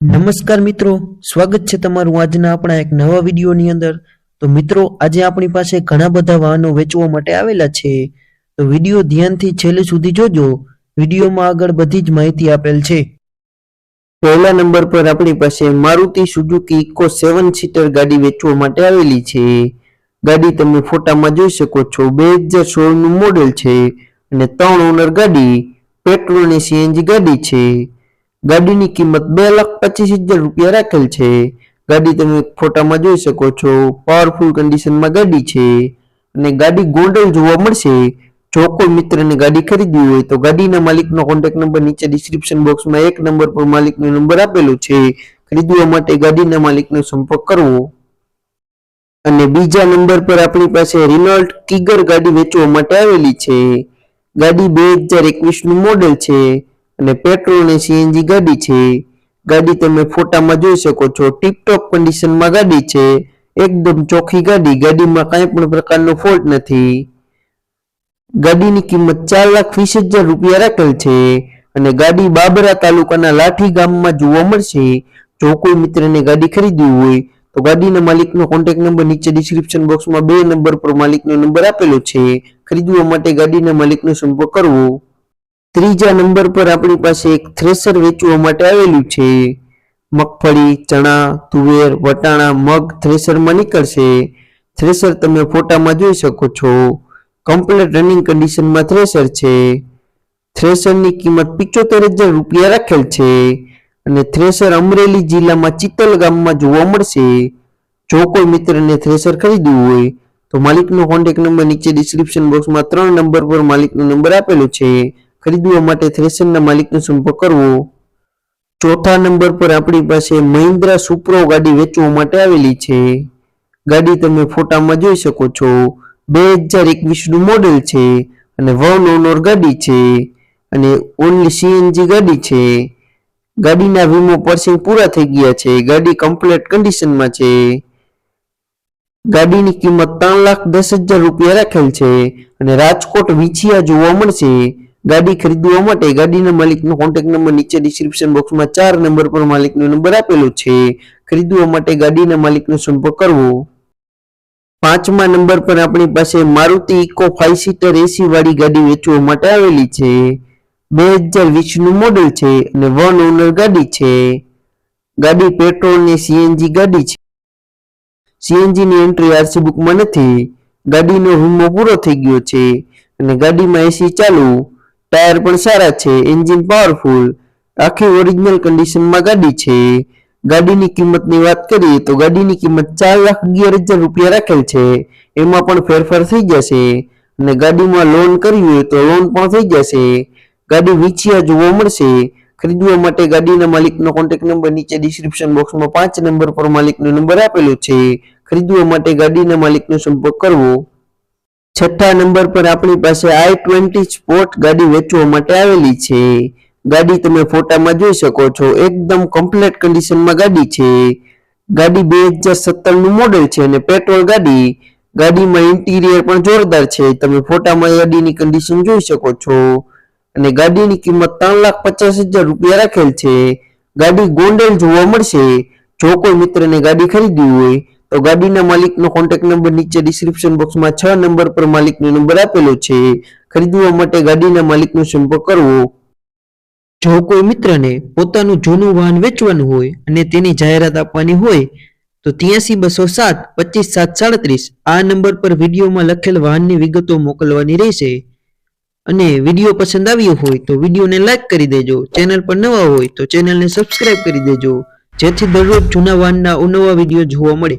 નમસ્કાર મિત્રો, સ્વાગત છે તમારું આજના આપણા એક નવા વિડીયોની અંદર. તો મિત્રો, આજે આપણી પાસે ઘણા બધા વાહનો વેચવા માટે આવેલા છે. તો વીડિયો ધ્યાનથી છેલ્લે સુધી જોજો. વિડીયોમાં આગળ બધી જ માહિતી આપેલ છે. પહેલા નંબર પર આપણી પાસે Maruti Suzuki Eeco seven seater ગાડી વેચવા માટે આવેલી છે. ગાડી તમે ફોટામાં જોઈ શકો છો. બે હજાર સોળનું મોડેલ છે અને ત્રણ ઓનર ગાડી પેટ્રોલની સીએનજી ગાડી છે. ગાડીની કિંમત બે લાખ પચીસ હજાર રૂપિયા રાખેલ છે. ગાડી તમે ફોટામાં જોઈ શકો છો. પાવરફુલ કન્ડિશનમાં ગાડી છે અને ગાડી ગોંડલ જોવા મળશે. જો કોઈ મિત્રને ગાડી ખરીદવી હોય તો ગાડીના માલિકનો કોન્ટેક્ટ નંબર નીચે ડિસ્ક્રિપ્શન બોક્સમાં એક નંબર પર માલિકનો નંબર આપેલો છે. ખરીદવા માટે ગાડીના માલિકનો સંપર્ક કરવો. અને બીજા નંબર પર આપણી પાસે રિનોલ્ટ કિગર ગાડી વેચવા માટે આવેલી છે. ગાડી બે હજાર એકવીસનું મોડેલ છે. અને પેટ્રોલ અને સીએનજી ગાડી છે. ગાડી તમે ફોટામાં જોઈ શકો છો. ટીપટોપ કન્ડિશનમાં ગાડી છે. એકદમ ચોખ્ખી ગાડી. ગાડીમાં કાંઈ પણ પ્રકારનો ફોલ્ટ નથી. ગાડીની કિંમત ચાર લાખ વીસ હજાર રૂપિયા રાખેલ છે. અને ગાડી બાબરા તાલુકાના લાઠી ગામમાં જોવા મળશે. જો કોઈ મિત્રને ગાડી ખરીદવી હોય, તો ગાડીના માલિકનો કોન્ટેક્ટ નંબર નીચે ડિસ્ક્રિપ્શન બોક્સમાં બે નંબર પર માલિકનો નંબર આપેલો છે. ખરીદવા માટે ગાડીના માલિકનો સંપર્ક કરવો. ત્રીજા નંબર પર આપણી પાસે એક થ્રેસર વેચવા માટે આવેલું છે. મગફળી, ચણા, તુવેર, વટાણા, મગ થ્રેસરમાં નીકળશે. થ્રેસર તમે ફોટામાં જોઈ શકો છો. કમ્પ્લેટ રનિંગ કન્ડિશનમાં થ્રેસર છે. થ્રેસરની કિંમત પિચોતેર હજાર રૂપિયા રાખેલ છે અને થ્રેસર અમરેલી જિલ્લામાં ચિત્તલ ગામમાં જોવા મળશે. જો કોઈ મિત્રને થ્રેસર ખરીદવું હોય, તો માલિકનો કોન્ટેક્ટ નંબર નીચે ડિસ્ક્રિપ્શન બોક્સમાં ત્રણ નંબર પર માલિકનો નંબર આપેલો છે. ખરીદવા માટે થ્રેસરના માલિકનો સંપર્ક કરવો. ચોથા નંબર પર આપણી પાસે મહિન્દ્રા સુપ્રો ગાડી વેચવા માટે આવેલી છે. ગાડી તમે ફોટામાં જોઈ શકો છો. બે હજાર એકવીસનું મોડેલ છે અને વન ઓનર ગાડી છે અને ઓનલી સીએનજી ગાડી છે. ગાડીના વીમો પર્સિંગ પૂરા થઈ ગયા છે. ગાડી કમ્પ્લીટ કન્ડિશનમાં છે. ગાડીની કિંમત ત્રણ લાખ દસ હજાર રૂપિયા રાખેલ છે અને રાજકોટ વિછિયા જોવા મળશે. ગાડી ખરીદવા માટે ગાડીના માલિકનો કોન્ટેક્ટ નંબર નીચે ડિસ્ક્રિપ્શન બોક્સમાં ચાર નંબર પર માલિકનો નંબર આપેલો છે. ખરીદવા માટે ગાડીના માલિકનો સંપર્ક કરવો. પાંચમા નંબર પર આપણી પાસે Maruti Eeco five seater AC વાળી ગાડી વેચવા માટે આવેલી છે. બે હજાર વીસનું મોડેલ છે અને વન ઓનર ગાડી છે. ગાડી પેટ્રોલ ને સીએનજી ગાડી છે. સીએનજી ની એન્ટ્રી આરસી બુકમાં નથી. ગાડીનો હુમો પૂરો થઈ ગયો છે અને ગાડીમાં એસી ચાલુ. ટાયર પણ સારા છે, એન્જિન પાવરફુલ આખી ઓરિજિનલ કન્ડિશનમાં ગાડી છે. ગાડીની કિંમતની વાત કરીએ તો ગાડીની કિંમત ચાર લાખ અગિયાર હજાર રૂપિયા રાખેલ છે. એમાં પણ ફેરફાર થઈ જશે અને ગાડીમાં લોન કરવી હોય તો લોન પણ થઈ જશે. ગાડી વીંછિયા જોવા મળશે. ખરીદવા માટે ગાડીના માલિકનો કોન્ટેક્ટ નંબર નીચે ડિસ્ક્રિપ્શન બોક્સમાં પાંચ નંબર પર માલિકનો નંબર આપેલો છે. ખરીદવા માટે ગાડીના માલિકનો સંપર્ક કરવો. છઠ્ઠા નંબર પર આપણી પાસે આઈ ટ્વેન્ટી સ્પોર્ટ ગાડી વેચવા માટે આવેલી છે. ગાડી તમે ફોટામાં જોઈ શકો છો, એકદમ કમ્પ્લીટ કન્ડિશનમાં ગાડી છે. ગાડી બે હજાર સત્તરનું મોડેલ છે અને પેટ્રોલ ગાડી. ગાડીમાં ઇન્ટિરિયર પણ જોરદાર છે, તમે ફોટામાં ગાડીની કન્ડિશન જોઈ શકો છો. અને ગાડીની કિંમત ત્રણ લાખ પચાસ હજાર રૂપિયા રાખેલ છે. ગાડી ગોંડલ જોવા મળશે. જો કોઈ મિત્રને ગાડી ખરીદવી હોય તો ગાડીના માલિકનો કોન્ટેક્ટ નંબર નીચે ડિસ્ક્રિપ્શન બોક્સમાં છ નંબર પર માલિકનો નંબર આપેલો છે. ખરીદવા માટે ગાડીના માલિકનો સંપર્ક કરવો. જો કોઈ મિત્રને પોતાનું જૂનું વાહન વેચવાનું હોય અને તેની જાહેરાત આપવાની હોય, તો ત્યાંસી બસો સાત પચીસ સાત સાડત્રીસ આ નંબર પર વિડીયોમાં લખેલ વાહનની વિગતો મોકલવાની રહેશે. અને વીડિયો પસંદ આવ્યો હોય તો વિડીયોને લાઈક કરી દેજો. ચેનલ પર નવા હોય તો ચેનલને સબસ્ક્રાઇબ કરી દેજો. જેથી દરરોજ જૂના વાહનના અવનવા વીડિયો જોવા મળે.